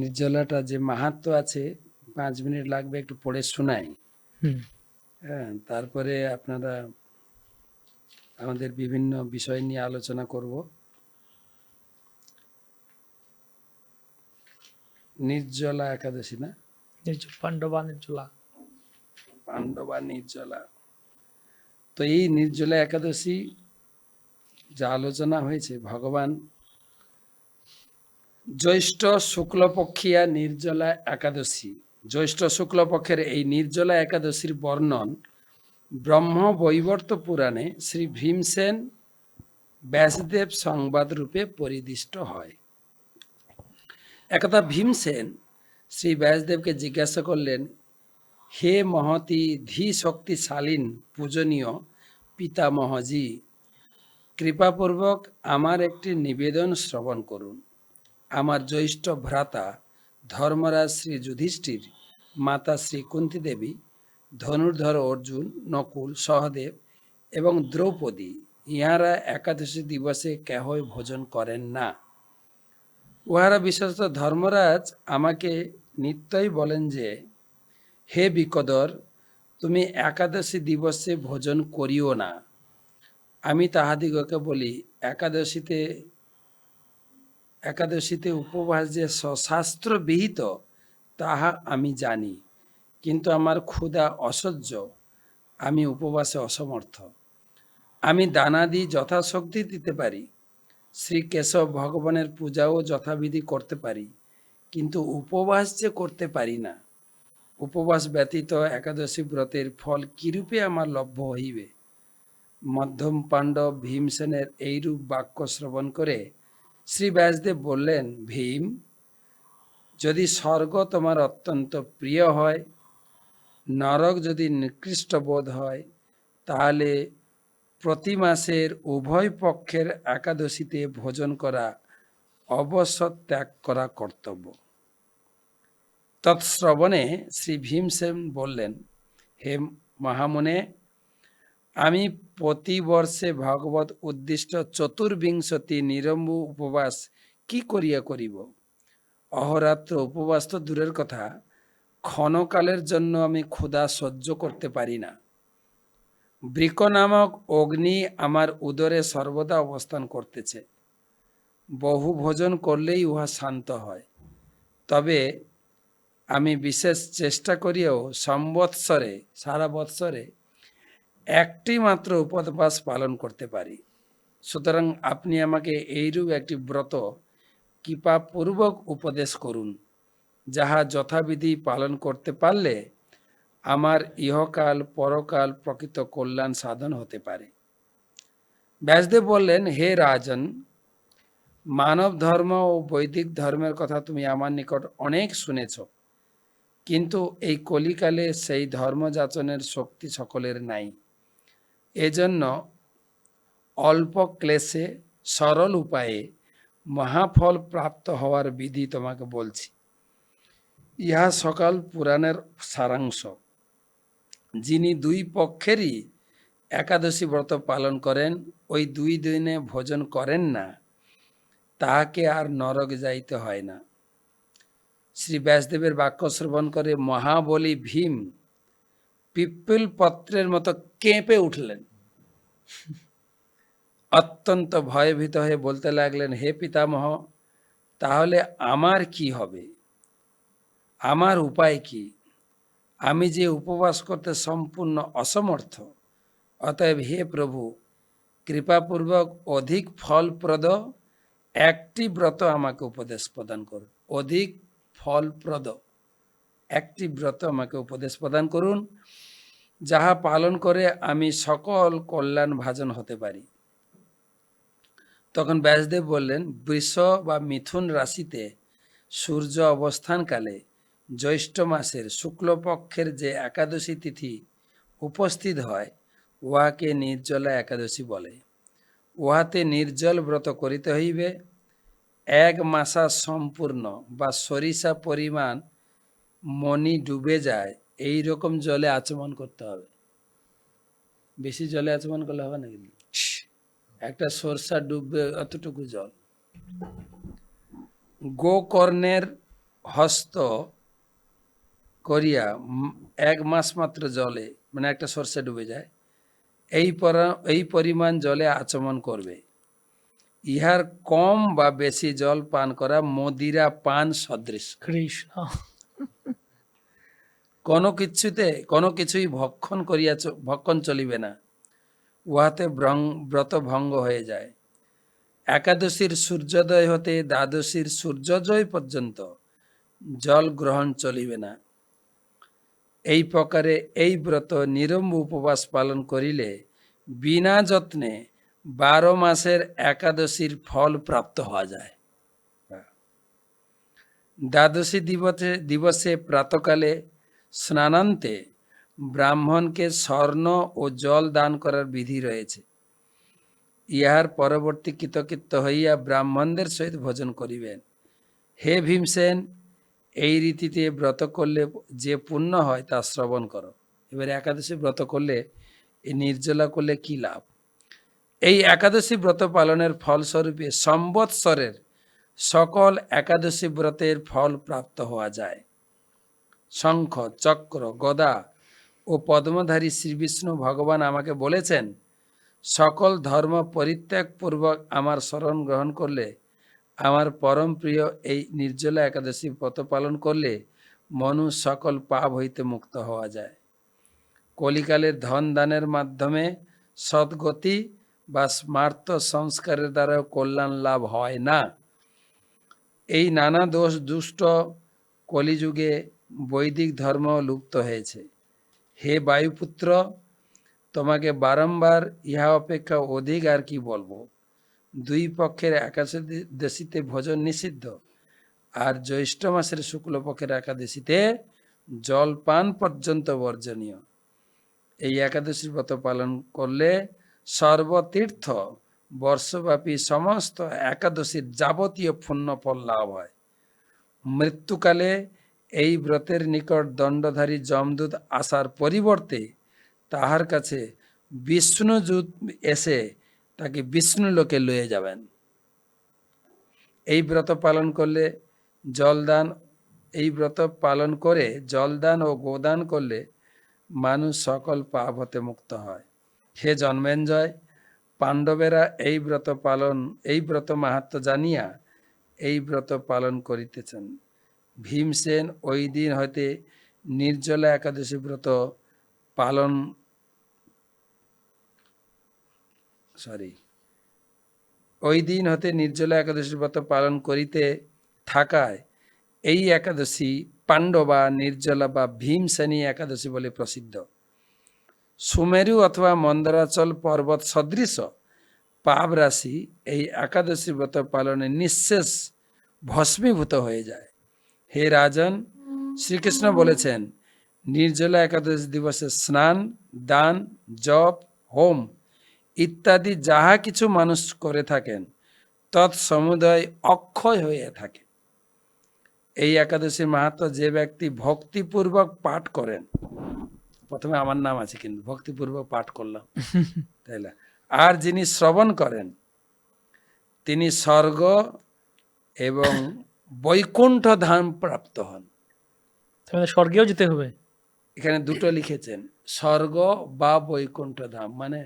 নির্জলাটা যে মাহাত্ম আছে পাঁচ মিনিট লাগবে একটু পড়ে শোনাই। হ্যাঁ তারপরে আপনারা আমাদের বিভিন্ন বিষয় নিয়ে আলোচনা করব। নির্জলা একাদশী না? পাণ্ডবা নির্জলা। পাণ্ডবা নির্জলা। তো এই নির্জলা একাদশী যা আলোচনা হয়েছে ভগবান জ্যৈষ্ঠ শুক্লপক্ষিয়া নির্জলা একাদশী। জ্যৈষ্ঠ শুক্লপক্ষের এই নির্জলা একাদশীর বর্ণন ব্রহ্ম বৈবর্ত পুরাণে শ্রী ভীমসেন ব্যাসদেব সংবাদ রূপে পরিদিষ্ট হয়। একথা ভীমসেন শ্রী ব্যাসদেবকে জিজ্ঞাসা করলেন, হে মহতি ধী শক্তিশালীন পূজনীয় পিতামহজি, কৃপাপূর্বক আমার একটি নিবেদন শ্রবণ করুন। আমার জ্যৈষ্ঠ ভ্রাতা ধর্মরাজ শ্রী যুধিষ্ঠির, মাতা শ্রী কুন্তি দেবী, ধনুর্ধর অর্জুন, নকুল, সহদেব এবং দ্রৌপদী ইহারা একাদশী দিবসে কেহই ভোজন করেন না। উহারা বিশেষত ধর্মরাজ আমাকে নিত্যই বলেন যে, হে বিকদর, তুমি একাদশী দিবসে ভোজন করিও না। আমি তাহাদিগকে বলি, একাদশীতে একাদশীতে উপবাস যে সশাস্ত্র বিহিত তাহা আমি জানি, কিন্তু আমার ক্ষুধা অসহ্য, আমি উপবাসে অসমর্থ। আমি দানা দানাদি যথাশক্তি দিতে পারি শ্রী কেশব ভগবানের পূজাও যথাবিধি করতে পারি, কিন্তু উপবাস যে করতে পারি না, উপবাস ব্যতীত একাদশী ব্রতের ফল কিরূপে আমার লভ্য হইবে? মধ্যম পাণ্ডব ভীমসেনের এইরূপ বাক্য শ্রবণ করে শ্রী ব্যাসদেব বললেন, ভীম, যদি স্বর্গ তোমার অত্যন্ত প্রিয় হয়, নরক যদি নিকৃষ্ট বোধ হয়, তাহলে প্রতি মাসের উভয় পক্ষের একাদশীতে ভোজন করা অবশ্য ত্যাগ করা কর্তব্য। তৎশ্রবণে শ্রী ভীমসেন বললেন, হে মহামুনে আমি প্রতি বর্ষে ভগবত উদ্দিষ্ট চতুর্বিংশতি নিরম্ব উপবাস কি করিয়া করিব? অহরাত্র উপবাস তো দূরের কথা, ক্ষণকালের জন্য আমি ক্ষুধা সহ্য করতে পারি না। বৃক নামক অগ্নি আমার উদরে সর্বদা অবস্থান করতেছে। বহু ভোজন করলেই উহা শান্ত হয়। তবে আমি বিশেষ চেষ্টা করিয়াও সম্বৎসরে, সারা বৎসরে একটি মাত্র উপবাস পালন করতে পারি। সুতরাং আপনি আমাকে এইরূপ একটি ব্রত কৃপাপূর্বক উপদেশ করুন, যাহা যথাবিধি পালন করতে পারলে আমার ইহকাল পরকাল প্রকৃত কল্যাণ সাধন হতে পারে। ব্যাসদেব বললেন, হে রাজন, মানব ধর্ম ও বৈদিক ধর্মের কথা তুমি আমার নিকট অনেক শুনেছ, কিন্তু এই কলিকালে সেই ধর্মযাচনের শক্তি সকলের নাই। এজন্য অল্প ক্লেশে সরল উপায়ে মহাফল প্রাপ্ত হওয়ার বিধি তোমাকে বলছি। ইহা সকাল পুরাণের সারাংশ। যিনি দুই পক্ষেরই একাদশী ব্রত পালন করেন, ওই দুই দিনে ভোজন করেন না, তাহাকে আর নরক যাইতে হয় না। শ্রী ব্যাসদেবের বাক্য শ্রবণ করে মহাবলী ভীম পিপ্পল পত্রের মতো কেঁপে উঠলেন। অত্যন্ত ভয়ভীত হয়ে বলতে লাগলেন, হে পিতামহ, তাহলে আমার কি হবে? আমার উপায় কি? আমি যে উপবাস করতে সম্পূর্ণ অসমর্থ, অতএব হে প্রভু, কৃপাপূর্বক অধিক ফলপ্রদ একটি ব্রত আমাকে উপদেশ প্রদান করুন অধিক ফলপ্রদ একটি ব্রত আমাকে উপদেশ প্রদান করুন। যাহা পালন করে আমি সকল কল্যাণ ভাজন হতে পারি। তখন ব্যাসদেব বললেন, বৃষ বা মিথুন রাশিতে সূর্য অবস্থানকালে জ্যৈষ্ঠ মাসের শুক্লপক্ষের যে একাদশী তিথি উপস্থিত হয়, উহাকে নির্জলা একাদশী বলে। উহাতে নির্জল ব্রত করিতে হইবে। এক মাসা সম্পূর্ণ বা সরিষা পরিমাণ মণি ডুবে যায় এই রকম জলে আচমন করতে হবে। বেশি জলে আচমন করলে হবে না কিন্তু। একটা সরষা ডুববে অতটুকু জল। গোকর্ণের হস্ত করিয়া এক মাস মাত্র জলে মানে একটা সর্ষে ডুবে যায়। এই এই পরিমাণ জলে আচমন করবে। ইহার কম বা বেশি জল পান করা মদিরা পান সদৃশ। কৃষ্ণ। কোনো কিছুতে, কোনো কিছুই ভক্ষণ করিয়া ভক্ষণ চলিবে না। উহাতে ব্রং- ব্রত ভঙ্গ হয়ে যায়। একাদশীর সূর্যোদয় হতে দ্বাদশীর সূর্যোদয় পর্যন্ত জল গ্রহণ চলিবে না। এই প্রকারে এই ব্রত নিরম্ব উপবাস পালন করিলে বিনা যত্নে বারো মাসের একাদশীর ফল প্রাপ্ত হওয়া যায়। দ্বাদশী দিবসে দিবসে প্রাতকালে স্নানান্তে ব্রাহ্মণকে স্বর্ণ ও জল দান করার বিধি রয়েছে। ইহার পরবর্তী কৃতকৃত্য হইয়া ব্রাহ্মণদের সহিত ভোজন করিবেন। হে ভীমসেন, এই রীতিতে ব্রত করলে যে পুণ্য হয় তা শ্রবণ করো। এবার একাদশী ব্রত করলে এই নির্জলা করলে কি লাভ? এই একাদশী ব্রত পালনের ফলস্বরূপে সম্বৎসরের সকল একাদশী ব্রতের ফল প্রাপ্ত হওয়া যায়। শঙ্খ, চক্র, গদা ও পদ্মধারী শ্রীবিষ্ণু ভগবান আমাকে বলেছেন, সকল ধর্ম পরিত্যাগপূর্বক আমার স্মরণ গ্রহণ করলে, আমার পরম প্রিয় এই নির্জলা একাদশী ব্রত পালন করলে মনু সকল পাপ হইতে মুক্ত হওয়া যায়। কলিকালের ধন দানের মাধ্যমে সদ্গতি বা স্মার্ত সংস্কারের দ্বারা কল্যাণ লাভ হয় না। এই নানা দোষ দুষ্ট কলিযুগে বৈদিক ধর্ম লুপ্ত হয়েছে। হে বায়ুপুত্র, তোমাকে বারংবার ইহা অপেক্ষা অধিক আর কি বলব? দুই পক্ষের একাদশীতে ভোজন নিষিদ্ধ, আর জ্যৈষ্ঠ মাসের শুক্লপক্ষের একাদশীতে জলপান পর্যন্ত বর্জনীয়। এই একাদশী ব্রত পালন করলে সর্বতীর্থ বর্ষব্যাপী সমস্ত একাদশীর যাবতীয় পুণ্য ফল লাভ হয়। মৃত্যুকালে এই ব্রতের নিকট দণ্ডধারী যমদূত আসার পরিবর্তে তাহার কাছে বিষ্ণুযুত এসে তাকে বিষ্ণু লোকে লয়ে যাবেন। এই ব্রত পালন করলে জলদান, এই ব্রত পালন করে জলদান ও গোদান করলে মানুষ সকল পাপ হতে মুক্ত হয়। হে জন্মেঞ্জয়, পাণ্ডবেরা এই ব্রত পালন, এই ব্রত মাহাত্ম জানিয়া এই ব্রত পালন করিতেছেন। ভীমসেন ওই দিন হইতে নির্জলা একাদশী ব্রত পালন সরি ওই দিন হতে নির্জলা একাদশী ব্রত পালন করিতে থাকায় এই একাদশী পাণ্ডবা, নির্জলা বা ভীমসেনী একাদশী বলে প্রসিদ্ধ। সুমেরু অথবা মন্দরাচল পর্বত সদৃশ পাপ রাশি এই একাদশী ব্রত পালনে নিঃশেষ ভস্মীভূত হয়ে যায়। হে রাজন শ্রীকৃষ্ণ বলেছেন নির্জলা একাদশী দিবসে স্নান দান জপ হোম ইত্যাদি যাহা কিছু মানুষ করে থাকেন তৎসমুদয় অক্ষয় হয়ে থাকে। এই একাদশীর মাহাত্ম যে ব্যক্তি ভক্তিপূর্বক পাঠ করেন প্রথমে আমার নাম আছে কিন্তু ভক্তিপূর্বক পাঠ করলাম তাইলে। আর যিনি শ্রবণ করেন তিনি স্বর্গ এবং বৈকুণ্ঠ ধাম প্রাপ্ত হন স্বর্গেও যেতে হবে। এখানে দুটো লিখেছেন স্বর্গ বা বৈকুণ্ঠ ধাম মানে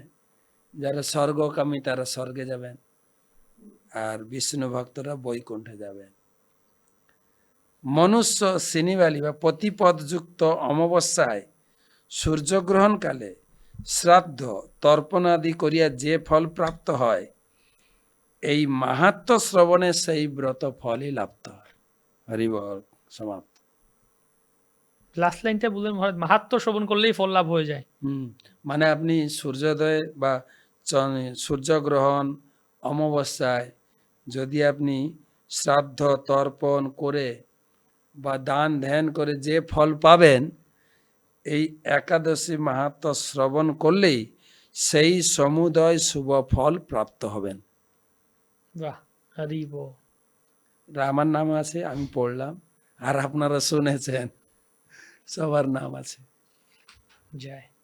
যারা স্বর্গকামী তারা স্বর্গে যাবেন আর বিষ্ণু ভক্তরা বৈকুণ্ঠে যাবেন। মনুষ্য সিনিবালি বা প্রতিপদযুক্ত অমাবস্যায় সূর্যগ্রহণকালে শ্রাদ্ধ তর্পণাদি করিয়া যে ফল প্রাপ্ত হয় এই মাহাত্ম শ্রবণে সেই ব্রত ফলই লাপ্ত হয় হরিবল সমাপ্ত। লাস্ট লাইনটা বললেন মহারাজ মাহাত্ম শ্রবণ করলেই ফল লাভ হয়ে যায়। হুম মানে আপনি সূর্যোদয় বা সূর্যগ্রহণ অমাবস্যায় যদি আপনি শ্রাদ্ধ তর্পণ করে বা দান ধ্যান করে যে ফল পাবেন এই একাদশী মাহাত্ম শ্রবণ করলেই সেই সমুদয় শুভ ফল প্রাপ্ত হবেন। বাহ হরি বল। আমার নাম আছে আমি পড়লাম। আর আপনারা শুনেছেন সবার নাম আছে। জয়।